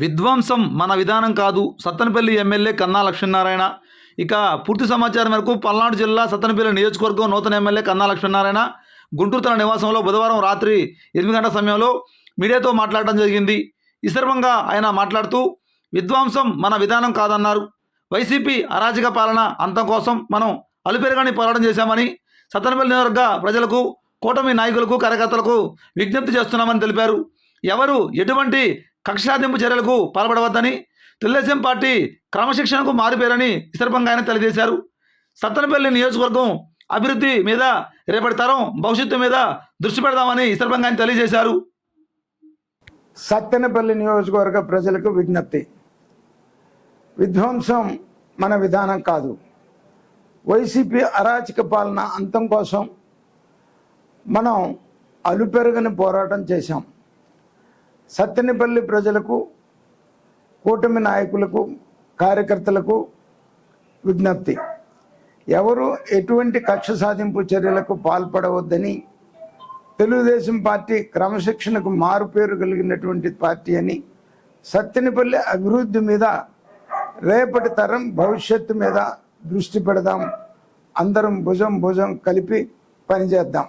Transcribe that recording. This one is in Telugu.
విధ్వంసం మన విధానం కాదు. సత్తనపల్లి ఎమ్మెల్యే కన్నా లక్ష్మీనారాయణ. ఇక పూర్తి సమాచారం మేరకు పల్నాడు జిల్లా సత్తనపల్లి నియోజకవర్గం నూతన ఎమ్మెల్యే కన్నా లక్ష్మీనారాయణ. గుంటూరు తన నివాసంలో బుధవారం రాత్రి ఎనిమిది గంటల సమయంలో మీడియాతో మాట్లాడటం జరిగింది. ఈ సందర్భంగా ఆయన మాట్లాడుతూ విధ్వంసం మన విధానం కాదన్నారు. వైసీపీ అరాజక పాలన అంతం కోసం మనం అలుపెరగని పోరాటం చేశామని సత్తనపల్లి నియోజకవర్గ ప్రజలకు కూటమి నాయకులకు కార్యకర్తలకు విజ్ఞప్తి చేస్తున్నామని తెలిపారు. ఎవరు ఎటువంటి కక్షాదింపు చర్యలకు పాల్పడవద్దని తెలుగుదేశం పార్టీ క్రమశిక్షణకు మారిపోయారని ఈ సందర్భంగా ఆయన తెలియజేశారు. సత్తనపల్లి నియోజకవర్గం అభివృద్ధి మీద రేపటి తరం భవిష్యత్తు మీద దృష్టి పెడదామని ఈ సందర్భంగా ఆయన తెలియజేశారు. సత్తెనపల్లి నియోజకవర్గ ప్రజలకు విజ్ఞప్తి. విధ్వంసం మన విధానం కాదు. వైసీపీ అరాచక పాలన అంతం కోసం మనం అలుపెరగని పోరాటం చేశాం. సత్తెనపల్లి ప్రజలకు కూటమి నాయకులకు కార్యకర్తలకు విజ్ఞప్తి. ఎవరు ఎటువంటి కక్ష సాధింపు చర్యలకు పాల్పడవద్దని తెలుగుదేశం పార్టీ క్రమశిక్షణకు మారుపేరు కలిగినటువంటి పార్టీ అని సత్తెనపల్లి అభివృద్ధి మీద రేపటి తరం భవిష్యత్తు మీద దృష్టి పెడదాం. అందరం భుజం భుజం కలిపి పనిచేద్దాం.